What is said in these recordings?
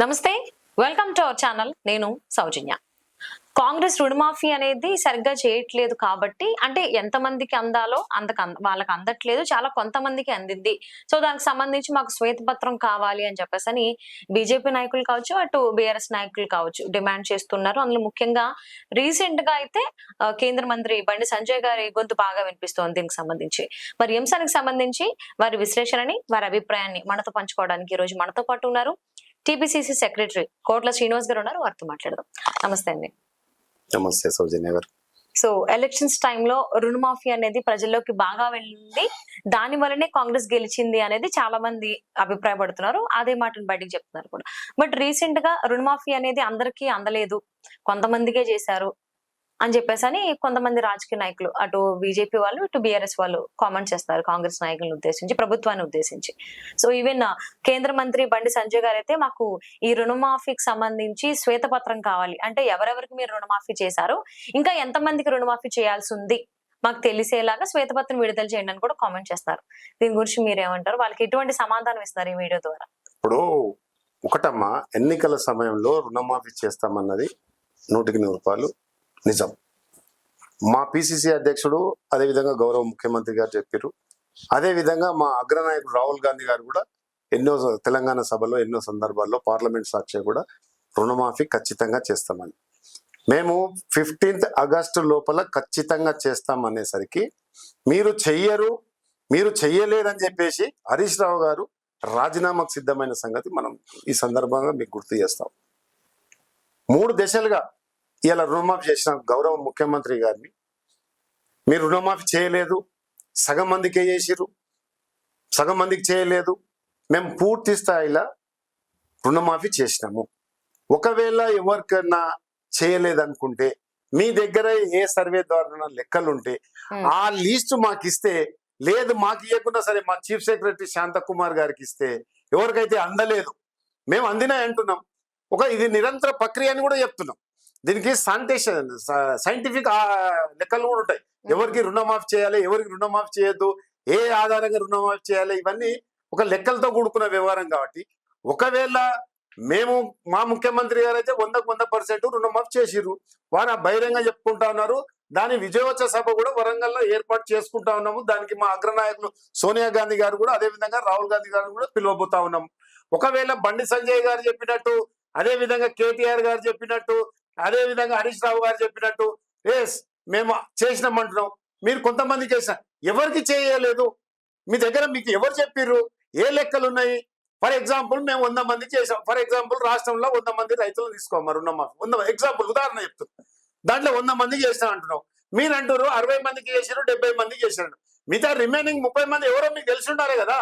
నమస్తే welcome to our channel. నేను సౌజన్య. కాంగ్రెస్ రుణమాఫీ అనేది సరిగ్గా చేయట్లేదు కాబట్టి అంటే ఎంతమందికి అందాలో అంతకు అంద- వాళ్ళకి అందట్లేదు చాలా కొంతమందికి అందింది. సో దానికి సంబంధించి మాకు శ్వేతపత్రం కావాలి అని చెప్పేసి అని బీజేపీ నాయకులు కావచ్చు అటు బీఆర్ఎస్ నాయకులు కావచ్చు డిమాండ్ చేస్తున్నారు. అందులో ముఖ్యంగా రీసెంట్గా అయితే కేంద్ర మంత్రి బండి సంజయ్ గారి గొంతు బాగా వినిపిస్తోంది దీనికి సంబంధించి. మరి హింసానికి సంబంధించి వారి విశ్లేషణని వారి అభిప్రాయాన్ని మనతో పంచుకోవడానికి ఈ రోజు మనతో పాటు ఉన్నారు. టీపీసీసీ సెక్రటరీ కోట్ల శ్రీనివాస్ గారు ఉన్నారు. వారితో మాట్లాడదాం. నమస్తే అండి. నమస్తే సౌజన్య గారు. సో ఎలక్షన్స్ టైంలో రుణమాఫీ అనేది ప్రజల్లోకి బాగా వెళ్ళింది. దాని వల్లనే కాంగ్రెస్ గెలిచింది అనేది చాలా మంది అభిప్రాయపడుతున్నారు. అదే మాటను బయటకు చెప్తున్నారు కూడా. బట్ రీసెంట్గా రుణమాఫీ అనేది అందరికీ అందలేదు. కొంతమందికే చేశారు. అని చెప్పేసి అని కొంతమంది రాజకీయ నాయకులు అటు బీజేపీ వాళ్ళు ఇటు బీఆర్ఎస్ వాళ్ళు కామెంట్ చేస్తారు కాంగ్రెస్ నాయకులను ఉద్దేశించి ప్రభుత్వాన్ని ఉద్దేశించి. సో ఈవెన్ uh, కేంద్ర మంత్రి బండి సంజయ్ గారు అయితే మాకు ఈ రుణమాఫీకి సంబంధించి శ్వేతపత్రం కావాలి. అంటే ఎవరెవరికి మీరు రుణమాఫీ చేశారు ఇంకా ఎంతమందికి రుణమాఫీ చేయాల్సి ఉంది మాకు తెలిసేలాగా శ్వేతపత్రం విడుదల చేయండి అని కూడా కామెంట్ చేస్తారు. దీని గురించి మీరేమంటారు? వాళ్ళకి ఎటువంటి సమాధానం ఇస్తారు ఈ వీడియో ద్వారా? ఇప్పుడు ఒకటమ్మా ఎన్నికల సమయంలో రుణమాఫీ చేస్తామన్నది నూటికి నూరు రూపాయలు. నిజం. మా పిసిసి అధ్యక్షుడు అదేవిధంగా గౌరవ ముఖ్యమంత్రి గారు చెప్పారు అదేవిధంగా మా అగ్రనాయకుడు రాహుల్ గాంధీ గారు కూడా ఎన్నో తెలంగాణ సభలో ఎన్నో సందర్భాల్లో పార్లమెంట్ సాక్షి కూడా రుణమాఫీ ఖచ్చితంగా చేస్తామని. మేము ఫిఫ్టీన్త్ ఆగస్టు లోపల ఖచ్చితంగా చేస్తాం అనేసరికి మీరు చెయ్యరు మీరు చెయ్యలేదని చెప్పేసి హరీష్ రావు గారు రాజీనామాకు సిద్ధమైన సంగతి మనం ఈ సందర్భంగా మీకు గుర్తు చేస్తాం. మూడు దశలుగా ఇలా రుణమాఫీ చేసిన గౌరవ ముఖ్యమంత్రి గారిని మీరు రుణమాఫీ చేయలేదు సగం మందికి చేసిర్రు సగం మందికి చేయలేదు మేము పూర్తి స్థాయిలో రుణమాఫీ చేసినాము. ఒకవేళ ఎవరికన్నా చేయలేదనుకుంటే మీ దగ్గర ఏ సర్వే ద్వారా లెక్కలుంటే Hmm. ఆ లిస్ట్ మాకు ఇస్తే లేదు మాకు ఇవ్వకుండా సరే మా చీఫ్ సెక్రటరీ శాంత కుమార్ గారికి ఇస్తే ఎవరికైతే అందలేదు మేము అందినాయి అంటున్నాం. ఒక ఇది నిరంతర ప్రక్రియ అని కూడా చెప్తున్నాం. దీనికి శానిటేషన్ సైంటిఫిక్ లెక్కలు కూడా ఉంటాయి. ఎవరికి రుణమాఫీ చేయాలి ఎవరికి రుణమాఫీ చేయొద్దు ఏ ఆధారంగా రుణమాఫీ చేయాలి ఇవన్నీ ఒక లెక్కలతో కూడుకున్న వ్యవహారం కాబట్టి ఒకవేళ మేము మా ముఖ్యమంత్రి గారు అయితే వందకు వంద పర్సెంట్ రుణమాఫీ చేసిర్రు. వారు ఆ బహిరంగ చెప్పుకుంటా ఉన్నారు. దాని విజయోత్సవ సభ కూడా వరంగల్లో ఏర్పాటు చేసుకుంటా ఉన్నాము. దానికి మా అగ్రనాయకులు సోనియా గాంధీ గారు కూడా అదే విధంగా రాహుల్ గాంధీ గారు కూడా పిలువబోతా ఉన్నాము. ఒకవేళ బండి సంజయ్ గారు చెప్పినట్టు అదే విధంగా కేటీఆర్ గారు చెప్పినట్టు అదే విధంగా హరీష్ రావు గారు చెప్పినట్టు ఎస్ మేము చేసినామంటున్నాం. మీరు కొంతమంది చేసిన ఎవరికి చేయలేదు. మీ దగ్గర మీకు ఎవరు చెప్పిర్రు? ఏ లెక్కలు ఉన్నాయి ఫర్ ఎగ్జాంపుల్ మేము వంద మంది చేసాం. ఫర్ ఎగ్జాంపుల్ రాష్ట్రంలో వంద మంది రైతులు తీసుకోమన్నారు ఉన్నమా వంద ఎగ్జాంపుల్ ఉదాహరణ చెప్తున్నా దాంట్లో వంద మందికి చేసినా అంటున్నాం మీరు అంటారు అరవై మందికి చేసారు డెబ్బై మందికి చేశారు మిగతా రిమైనింగ్ ముప్పై మంది ఎవరో మీకు తెలిసి ఉండాలి కదా?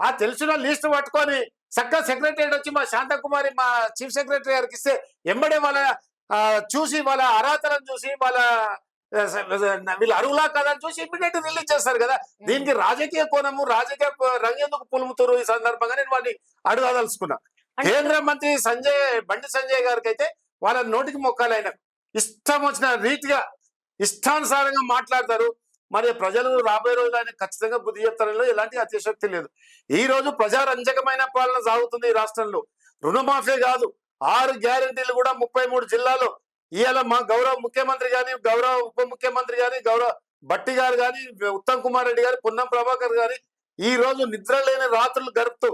ఆ తెలిసిన లిస్ట్ పట్టుకొని చక్కగా సెక్రటరీ వచ్చి మా శాంతకుమారి మా చీఫ్ సెక్రటరీ గారికి ఇస్తే ఎంబడే వాళ్ళ చూసి వాళ్ళ అర్హతలను చూసి వాళ్ళ వీళ్ళ అరువులా కదా అని చూసి ఇమ్మీడియట్ రిలీజ్ చేస్తారు కదా. దీనికి రాజకీయ కోణము రాజకీయ రంగు ఎందుకు పులుముతారు ఈ సందర్భంగా నేను వాడిని అడగదలుచుకున్నా. కేంద్ర మంత్రి సంజయ్ బండి సంజయ్ గారికి అయితే వాళ్ళ నోటికి మొక్కాలి ఆయన ఇష్టం వచ్చిన రీతిగా ఇష్టానుసారంగా మాట్లాడతారు. మరి ప్రజలు రాబోయే రోజులు ఆయన ఖచ్చితంగా బుద్ధి చెప్తారలో ఎలాంటి అతిశక్తి లేదు. ఈ రోజు ప్రజారంజకమైన పాలన సాగుతుంది ఈ రాష్ట్రంలో. రుణమాఫీ కాదు. ఆరు గ్యారెంటీలు కూడా ముప్పై మూడు జిల్లాలో. ఇవాళ మా గౌరవ ముఖ్యమంత్రి గాని గౌరవ ఉప ముఖ్యమంత్రి గాని గౌరవ భట్టి గారు గాని ఉత్తమ్ కుమార్ రెడ్డి గారు పున్నం ప్రభాకర్ గారి ఈ రోజు నిద్ర లేని రాత్రులు గడుపుతూ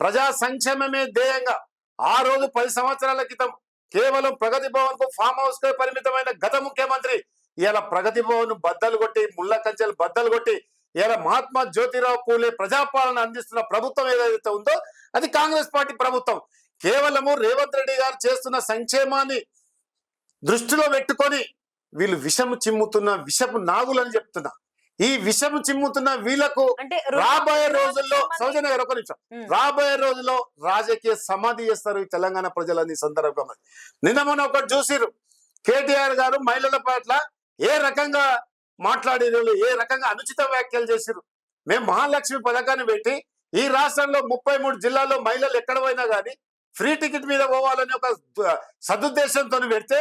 ప్రజా సంక్షేమమే ధ్యేయంగా ఆ రోజు పది సంవత్సరాల క్రితం కేవలం ప్రగతి భవన్కు ఫామ్ హౌస్ కే పరిమితమైన గత ముఖ్యమంత్రి ఇలా ప్రగతి భవన్ బద్దలు కొట్టి ముళ్ళ కంచెలు బద్దలు కొట్టి ఇలా మహాత్మా జ్యోతిరావు పూలే ప్రజాపాలన అందిస్తున్న ప్రభుత్వం ఏదైతే ఉందో అది కాంగ్రెస్ పార్టీ ప్రభుత్వం. కేవలము రేవంత్ రెడ్డి గారు చేస్తున్న సంక్షేమాన్ని దృష్టిలో పెట్టుకొని వీళ్ళు విషము చిమ్ముతున్న విషపు నాగులని చెప్తున్నా. ఈ విషము చిమ్ముతున్న రుణ- రాబోయే రోజుల్లో సౌజన్య గారు ఒక నిమిషం. రాబోయే రోజుల్లో రాజకీయ సమాధి చేస్తారు ఈ తెలంగాణ ప్రజలని సందర్భంగా. నిన్న మొన్న ఒకటి చూసిరు కేటీఆర్ గారు మహిళల పట్ల ఏ రకంగా మాట్లాడిరు ఏ రకంగా అనుచిత వ్యాఖ్యలు చేసిరు మేము మహాలక్ష్మి పథకాన్ని పెట్టి ఈ రాష్ట్రంలో ముప్పై మూడు జిల్లాల్లో మహిళలు ఎక్కడ పోయినా కానీ ఫ్రీ టికెట్ మీద పోవాలని ఒక సదుద్దేశంతో పెడితే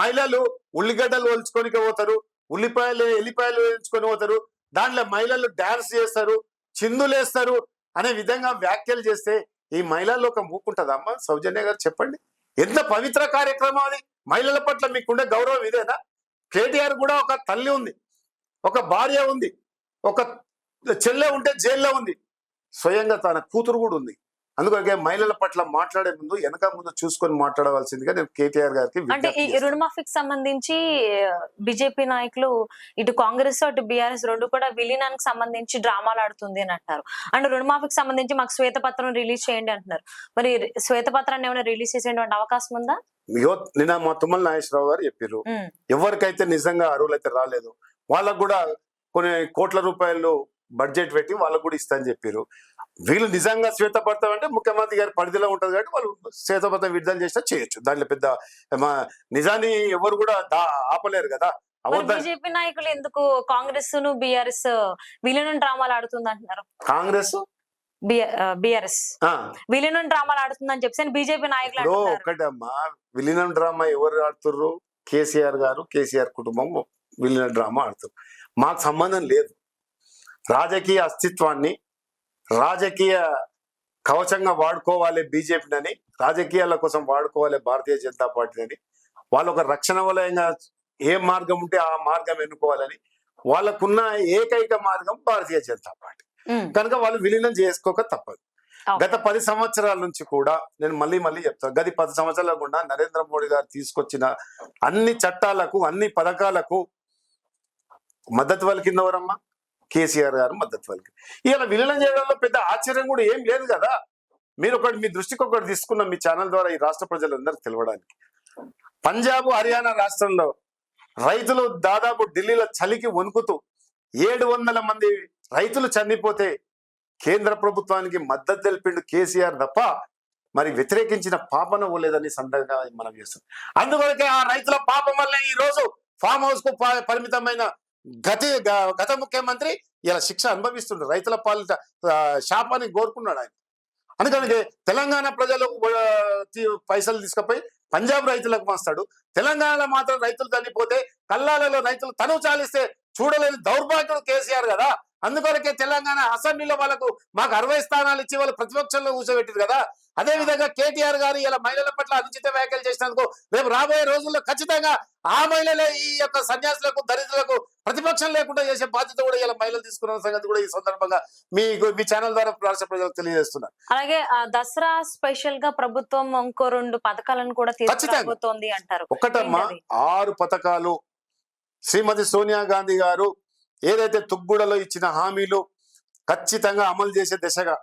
మహిళలు ఉల్లిగడ్డలు ఒలుచుకొని పోతారు ఉల్లిపాయలు ఎల్లిపాయలు వేయించుకొని పోతారు. దాంట్లో మహిళలు డాన్స్ చేస్తారు చిందులేస్తారు అనే విధంగా వ్యాఖ్యలు చేస్తే ఈ మహిళల్లో ఒక మూకుంటుంది అమ్మ? సౌజన్య గారు చెప్పండి. ఎంత పవిత్ర కార్యక్రమం అది. మహిళల పట్ల మీకుండే గౌరవం ఇదేనా? కేటీఆర్ కూడా ఒక తల్లి ఉంది ఒక భార్య ఉంది ఒక చెల్లె ఉంటే జైల్లో ఉంది. స్వయంగా తన కూతురు కూడా ఉంది. అందుకే మహిళల పట్ల మాట్లాడే ముందు వెనక ముందు చూసుకొని మాట్లాడవలసిందిగా నేను కేటీఆర్ గారికి అంటే ఈ. రుణమాఫీకి సంబంధించి బీజేపీ నాయకులు ఇటు కాంగ్రెస్ అటు బీఆర్ఎస్ రెండు కూడా విలీనానికి సంబంధించి డ్రామాలు ఆడుతుంది అని అంటారు. అండ్ రుణమాఫీకి సంబంధించి మాకు శ్వేతపత్రం రిలీజ్ చేయండి అంటున్నారు. మరి శ్వేతపత్రాన్ని ఏమైనా రిలీజ్ చేసేటువంటి అవకాశం ఉందా? నిన్న మా తుమ్మల నాగేశ్వరరావు గారు చెప్పారు ఎవరికైతే నిజంగా అర్హులైతే రాలేదు వాళ్ళకు కూడా కొన్ని కోట్ల రూపాయలు బడ్జెట్ పెట్టి వాళ్ళకు కూడా ఇస్తా అని చెప్పారు వీళ్ళు నిజంగా శ్వేతపడతాం అంటే ముఖ్యమంత్రి గారి పరిధిలో ఉంటుంది కాబట్టి వాళ్ళు శ్వేతపత్రం విడుదల చేసినా చేయొచ్చు. దాంట్లో పెద్ద నిజాన్ని ఎవరు కూడా దా ఆపలేరు కదా. బీజేపీ నాయకులు ఎందుకు కాంగ్రెస్ను బీఆర్ఎస్ విలీనం డ్రామాలు ఆడుతుంది అంటున్నారు కాంగ్రెస్ బీఆర్ఎస్. ఆ, విలీనం డ్రామాలు ఆడుతుందని చెప్పేసి బీజేపీ నాయకులు ఒకటమ్మా విలీనం డ్రామా ఎవరు ఆడుతుర్రు? కేసీఆర్ గారు కేసీఆర్ కుటుంబం విలీన డ్రామా ఆడుతున్నారు మాకు సంబంధం లేదు. రాజకీయ అస్తిత్వాన్ని రాజకీయ కవచంగా వాడుకోవాలి బీజేపీని రాజకీయాల కోసం వాడుకోవాలి భారతీయ జనతా పార్టీని వాళ్ళు ఒక రక్షణ వలయంగా ఏ మార్గం ఉంటే ఆ మార్గం ఎన్నుకోవాలని వాళ్ళకున్న ఏకైక మార్గం భారతీయ జనతా పార్టీ. కనుక వాళ్ళు విలీనం చేసుకోక తప్పదు. గత పది సంవత్సరాల నుంచి కూడా నేను మళ్ళీ మళ్ళీ చెప్తాను గది పది సంవత్సరాల గుండా నరేంద్ర మోడీ గారు తీసుకొచ్చిన అన్ని చట్టాలకు అన్ని పథకాలకు మద్దతు పలికింది ఎవరమ్మా? కేసీఆర్ గారు మద్దతు పలికి ఇలా విలీనం చేయడంలో పెద్ద ఆశ్చర్యం కూడా ఏం లేదు కదా? మీరు ఒకటి మీ దృష్టికి ఒకటి తీసుకున్న మీ ఛానల్ ద్వారా ఈ రాష్ట్ర ప్రజలందరికీ తెలవడానికి. పంజాబ్ హర్యానా రాష్ట్రంలో రైతులు దాదాపు ఢిల్లీలో చలికి వణుకుతూ ఏడు వందల మంది రైతులు చనిపోతే కేంద్ర ప్రభుత్వానికి మద్దతు తెలిపిండు కేసీఆర్ తప్ప మరి వ్యతిరేకించిన పాపన లేదని సందర్భంగా మనం చేస్తాం అందుకొరకే ఆ రైతుల పాపం వల్లే ఈ రోజు ఫామ్ హౌస్కు ప- పరిమితమైన గతి గత ముఖ్యమంత్రి ఇలా శిక్ష అనుభవిస్తుండ్రు రైతుల పాలిట శాపాన్ని కోరుకున్నాడు ఆయన. అందుకని తెలంగాణ ప్రజలు పైసలు తీసుకుపోయి పంజాబ్ రైతులకు మాస్తాడు తెలంగాణలో మాత్రం రైతులు చనిపోతే కల్లాలలో రైతులు తను చాలిస్తే చూడలేని దౌర్భాగ్యుడు కేసీఆర్ కదా. అందుకొరకే తెలంగాణ అసెంబ్లీలో వాళ్ళకు మాకు అరవై స్థానాలు ఇచ్చి వాళ్ళు ప్రతిపక్షంలో కూర్చోబెట్టారు కదా అదే విధంగా కేటీఆర్ గారు ఇలా మహిళల పట్ల అనుచిత వ్యాఖ్యలు చేసినందుకు రేపు రాబోయే రోజుల్లో ఖచ్చితంగా ఆ మహిళలే ఈ యొక్క సన్యాసులకు దరిద్రులకు ప్రతిపక్షం లేకుండా చేసే బాధ్యత కూడా ఇలా మహిళలు తీసుకున్న సంగతి కూడా ఈ సందర్భంగా మీకు మీ ఛానల్ ద్వారా రాష్ట్ర ప్రజలకు తెలియజేస్తున్నా అలాగే దసరా స్పెషల్గా ప్రభుత్వం ఇంకో రెండు పథకాలను కూడా ఖచ్చితంగా. తీసుకురాబోతోంది అంటారు ఒకటమ్మా? ఆరు పథకాలు శ్రీమతి సోనియా గాంధీ గారు ఏదైతే తుగ్గుడలో ఇచ్చిన హామీలు ఖచ్చితంగా అమలు చేసే దిశగా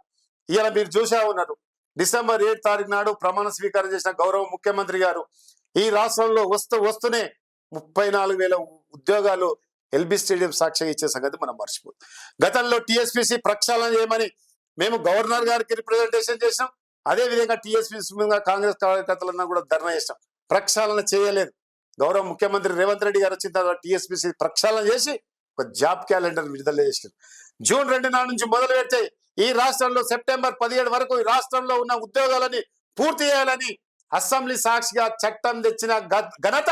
ఇవాళ మీరు చూసా ఉన్నారు. డిసెంబర్ ఏడు తారీఖు నాడు ప్రమాణ స్వీకారం చేసిన గౌరవ ముఖ్యమంత్రి గారు ఈ రాష్ట్రంలో వస్తూ వస్తూనే ముప్పై నాలుగు వేల ఉద్యోగాలు ఎల్బీ స్టేడియం సాక్ష్యం ఇచ్చే సంగతి మనం మర్చిపోదు గతంలో టీఎస్పీసీ ప్రక్షాళన చేయమని మేము గవర్నర్ గారికి రిప్రజెంటేషన్ చేసినాం. అదే విధంగా టిఎస్పిసి మీద కాంగ్రెస్ కార్యకర్తలన్నా కూడా ధర్నా చేసినాం. ప్రక్షాళన చేయలేదు. గౌరవ ముఖ్యమంత్రి రేవంత్ రెడ్డి గారు వచ్చిన తర్వాత టీఎస్పీసీ ప్రక్షాళన చేసి ఒక జాబ్ క్యాలెండర్ విడుదల చేసినారు. జూన్ రెండు నాడు నుంచి మొదలు పెడితే ఈ రాష్ట్రంలో సెప్టెంబర్ పదిహేడు వరకు ఈ రాష్ట్రంలో ఉన్న ఉద్యోగాలని పూర్తి చేయాలని అసెంబ్లీ సాక్షిగా చట్టం తెచ్చిన ఘనత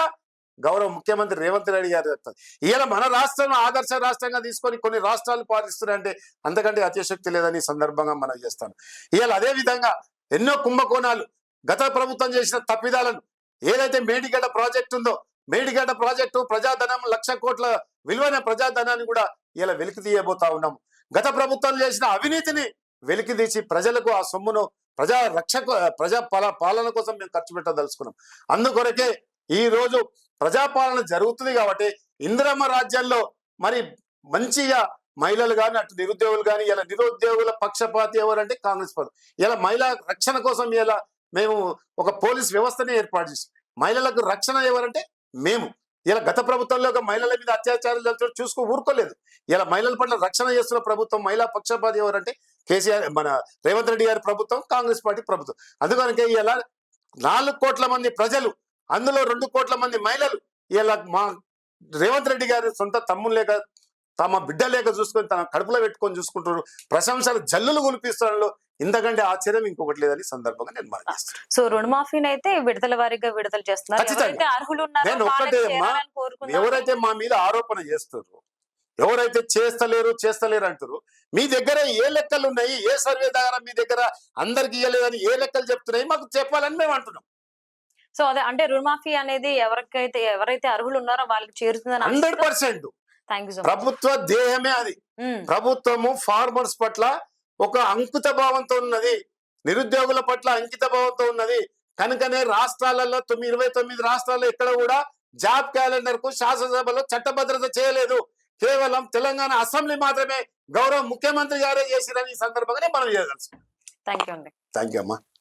గౌరవ ముఖ్యమంత్రి రేవంత్ రెడ్డి గారు చెప్తారు ఇలా మన రాష్ట్రం ఆదర్శ రాష్ట్రంగా తీసుకొని కొన్ని రాష్ట్రాలు పాటిస్తున్నాయంటే అంతకంటే అతిశక్తి లేదని సందర్భంగా మనం చేస్తాను. ఇవాళ అదే విధంగా ఎన్నో కుంభకోణాలు గత ప్రభుత్వం చేసిన తప్పిదాలను ఏదైతే మేడిగడ్డ ప్రాజెక్ట్ ఉందో మేడిగడ్డ ప్రాజెక్టు ప్రజాధనం లక్ష కోట్ల విలువైన ప్రజాధనాన్ని కూడా ఇలా వెలికి తీయబోతా ఉన్నాము గత ప్రభుత్వం చేసిన అవినీతిని వెలికిదీసి ప్రజలకు ఆ సొమ్మును ప్రజా రక్షకు ప్రజా పాల- పాలన కోసం మేము ఖర్చు పెట్టదలుచుకున్నాం. అందుకొరకే ఈ రోజు ప్రజాపాలన జరుగుతుంది కాబట్టి ఇందిరమ్మ రాజ్యాల్లో మరి మంచిగా మహిళలు కానీ అటు నిరుద్యోగులు కానీ ఇలా నిరుద్యోగుల పక్షపాతి ఎవరంటే కాంగ్రెస్ పార్టీ. ఇలా మహిళా రక్షణ కోసం ఇలా మేము ఒక పోలీస్ వ్యవస్థని ఏర్పాటు చేసాం. మహిళలకు రక్షణ ఎవరంటే మేము ఇలా గత ప్రభుత్వంలో మహిళల మీద అత్యాచారాలు జరుగుతున్న చూసుకో ఊరుకోలేదు. ఇలా మహిళల పట్ల రక్షణ చేస్తున్న ప్రభుత్వం మహిళా పక్షపాతి ఎవరంటే కేసీఆర్ మన రేవంత్ రెడ్డి గారి ప్రభుత్వం కాంగ్రెస్ పార్టీ ప్రభుత్వం. అందుకనికే ఇలా నాలుగు కోట్ల మంది ప్రజలు అందులో రెండు కోట్ల మంది మహిళలు ఇలా మా రేవంత్ రెడ్డి గారి సొంత తమ్ముళ్ళే తమ బిడ్డ లేక చూసుకొని తన కడుపులో పెట్టుకొని చూసుకుంటారు ప్రశంసలు జల్లులు కులిపిస్తున్నారు ఇంతకంటే ఆశ్చర్యం ఇంకొకటి లేదని సందర్భంగా నేను మనం చేస్తాను సో రుణమాఫీని అయితే విడతల వారీగా విడుదల చేస్తున్నారు. ఎవరైతే నేను ఒక్కటే మా మీద ఆరోపణ చేస్తారో ఎవరైతే చేస్తలేరు చేస్తలేరు అంటారు మీ దగ్గర ఏ లెక్కలు ఉన్నాయి? ఏ సర్వే ద్వారా మీ దగ్గర అందరికి ఇవ్వలేదని ఏ లెక్కలు చెప్తున్నాయి? మాకు చెప్పాలని మేము అంటున్నాం. సో అదే అంటే రుణమాఫీ అనేది ఎవరికైతే ఎవరైతే అర్హులు ఉన్నారో వాళ్ళకి చేరుతుందని హండ్రెడ్ పర్సెంట్. ప్రభుత్వ దేహమే అది. ప్రభుత్వము ఫార్మర్స్ పట్ల ఒక అంకిత భావంతో ఉన్నది. నిరుద్యోగుల పట్ల అంకిత భావంతో ఉన్నది. కనుకనే రాష్ట్రాలలో తొమ్మిది ఇరవై తొమ్మిది రాష్ట్రాల్లో ఎక్కడ కూడా జాబ్ క్యాలెండర్కు శాసనసభలో చట్టభద్రత చేయలేదు. కేవలం తెలంగాణ అసెంబ్లీ మాత్రమే గౌరవ ముఖ్యమంత్రి గారే చేసిరని ఈ సందర్భంగానే మనం చేయదలుచు థ్యాంక్ యూ అండి థ్యాంక్ యూ అమ్మా.